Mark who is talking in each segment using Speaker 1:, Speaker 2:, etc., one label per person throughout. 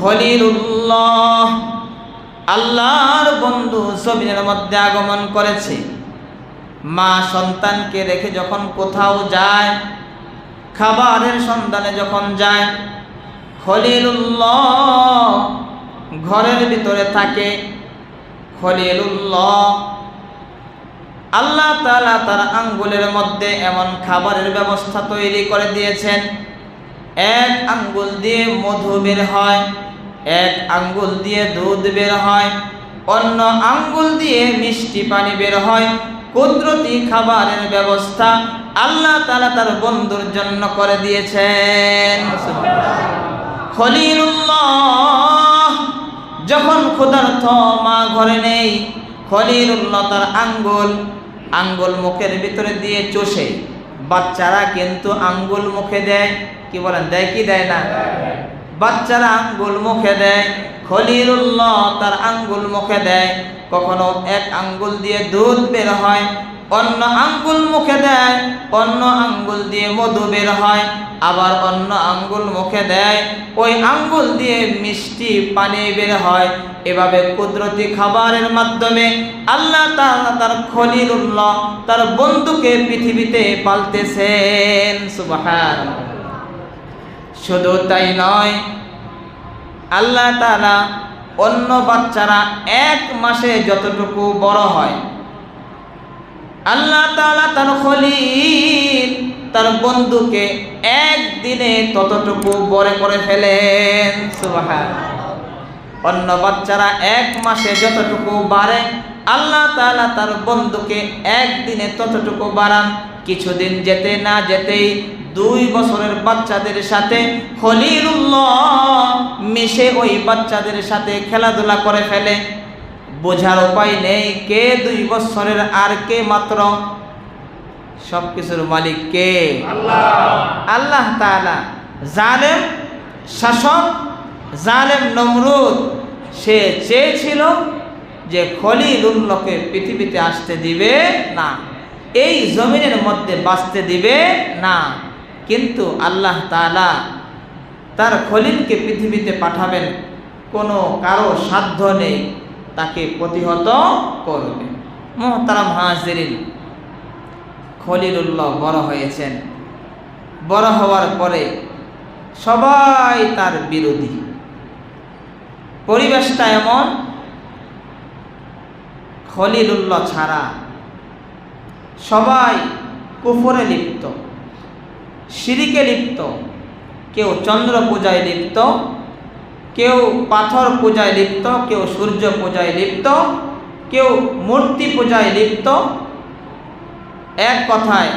Speaker 1: খলিলুল্লাহ, আল্লাহর বন্ধু জমিনের মধ্যে আগমন করেছে। মা সন্তানকে রেখে যখন কোথাও যায়, খাবারের সন্ধানে যখন যায়, খলিলুল্লাহ ঘরের ভিতরে থাকে। খলিলুল্লাহ আল্লাহ তাআলা তার আঙ্গুলের মধ্যে এমন খাবারের ব্যবস্থা তৈরি করে দিয়েছেন। এক আঙ্গুল দিয়ে মধু বের হয়। এক আঙ্গুল দিয়ে দুধ বের হয়, অন্য আঙ্গুল দিয়ে মিষ্টি পানি বের হয়। কুদরতি খাবারের ব্যবস্থা আল্লাহ তাআলা তার বন্ধুর জন্য করে দিয়েছেন। যখন ক্ষুধার্থ মা ঘরে নেই, খলিলুল্লাহ তার আঙ্গুল আঙ্গুল মুখের ভিতরে দিয়ে চষে। বাচ্চারা কিন্তু আঙ্গুল মুখে দেয়, কি বলেন, দেয় কি দেয় না? বাচ্চারা আঙ্গুল মুখে দেয়, খলিলুল্লাহ তার আঙ্গুল মুখে দেয়। কখনো এক আঙ্গুল দিয়ে দুধ বের হয়, অন্য আঙ্গুল মুখে দেয়, অন্য আঙ্গুল দিয়ে মধু বের হয়। আবার অন্য আঙ্গুল মুখে দেয়, ওই আঙ্গুল দিয়ে মিষ্টি পানি বের হয়। এভাবে কুদরতি খাবারের মাধ্যমে আল্লাহ তাআলা তার খলিলুল্লাহ, তার বন্ধুকে পৃথিবীতে পালতেছেন। সুবহানাল্লাহ। শুধু তাই নয়, আল্লাহ তাআলা অন্য বাচ্চারা এক মাসে যতটুকু বড় হয়, আল্লাহ তালা তার খলিল, তার বন্ধুকে একদিনে ততটুকু বড় করে ফেলেন অন্য বাচ্চারা এক মাসে যতটুকু বাড়ে, আল্লাহ তাআলা তার বন্ধুকে একদিনে ততটুকু বাড়ান কিছুদিন যেতে না যেতেই দুই বছরের বাচ্চাদের সাথে খলিলুল্লাহ মিশে ওই বাচ্চাদের সাথে খেলাধুলা করে ফেলে। বোঝার উপায় নেই কে দুই বছরের আর কে মাত্র। সব কিছুর মালিক কে? আল্লাহ তাআলা। জালেম শাসক জালেম নমরুদ সে চেয়েছিল যে খলিলুল্লাহকে পৃথিবীতে আসতে দিবে না। এই জমিনের মধ্যে বাঁচতে দিবে না। কিন্তু আল্লাহ তালা তার খলিলকে পৃথিবীতে পাঠাবেন, কোনো কারও সাধ্য নেই, তাকে প্রতিহত করবে। মোহতারাম হাজিরিন, খলিলুল্লাহ বড় হয়েছেন। বড় হওয়ার পরে সবাই তার বিরোধী। পরিবেশটা এমন, খলিলুল্লাহ ছাড়া সবাই কুফরে লিপ্ত সিরিকে লিপ্ত, কেউ চন্দ্র পূজায় লিপ্ত, কেউ পাথর পূজায় লিপ্ত, কেউ সূর্য পূজায় লিপ্ত, কেউ মূর্তি পূজায় লিপ্ত। এক কথায়,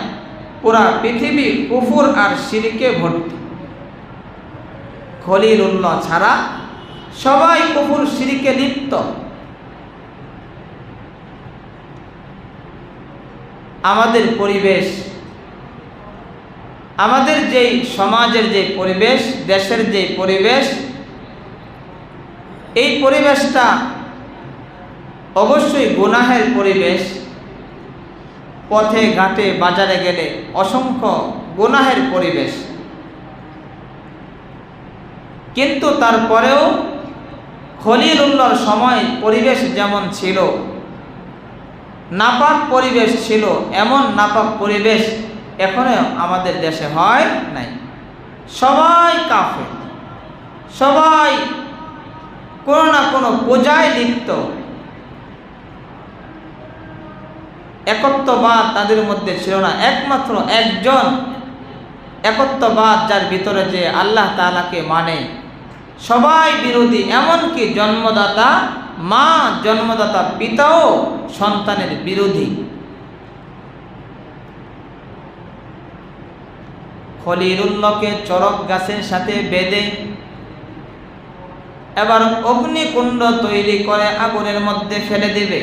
Speaker 1: পুরা পৃথিবী কুফুর আর সিরিকে ভর্তি। খলিলুল্লাহ ছাড়া সবাই কুফুর সিরিকে লিপ্ত। আমাদের পরিবেশ, আমাদের যেই সমাজের যে পরিবেশ, দেশের যে পরিবেশ, এই পরিবেশটা অবশ্যই গুনাহের পরিবেশ। পথে, ঘাটে, বাজারে গেলে অসংখ্য গুনাহের পরিবেশ। কিন্তু তারপরেও খলিলুল্লাহর সময় পরিবেশ যেমন ছিল নাপাক পরিবেশ ছিল এমন নাপাক পরিবেশ এখনও আমাদের দেশে হয় নাই। সবাই কাফে সবাই কোনো না কোনো পূজায় লিপ্ত। একত্ববাদ তাদের মধ্যে ছিল না। একমাত্র একজন একত্ববাদ যার ভিতরে যে আল্লাহ তালাকে মানে। সবাই বিরোধী, এমনকি জন্মদাতা মা জন্মদাতা পিতাও সন্তানের বিরোধী। খলিরুল্লকে চরক গাছের সাথে বেঁধে এবার অগ্নিকুণ্ড তৈরি করে আগুনের মধ্যে ফেলে দেবে।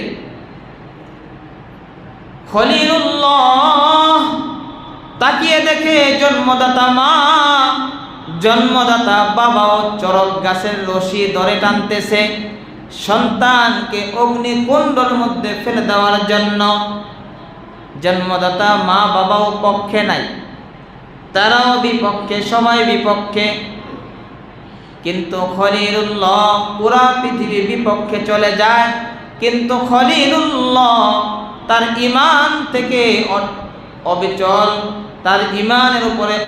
Speaker 1: খলিলুল্লাহ তাকিয়ে দেখে জন্মদাতা মা, জন্মদাতা বাবাও চরক গাছের রশি ধরে টানতেছে। সন্তানকে অগ্নিকুণ্ডর মধ্যে ফেলে দেওয়ার জন্য জন্মদাতা মা বাবাও পক্ষে নাই। তারাও বিপক্ষে, সবাই বিপক্ষে। কিন্তু খলিলুল্লাহ পুরা পৃথিবীর বিপক্ষে চলে যায়। কিন্তু খলিলুল্লাহ তার ইমান থেকে অবিচল, তার ইমানের উপরে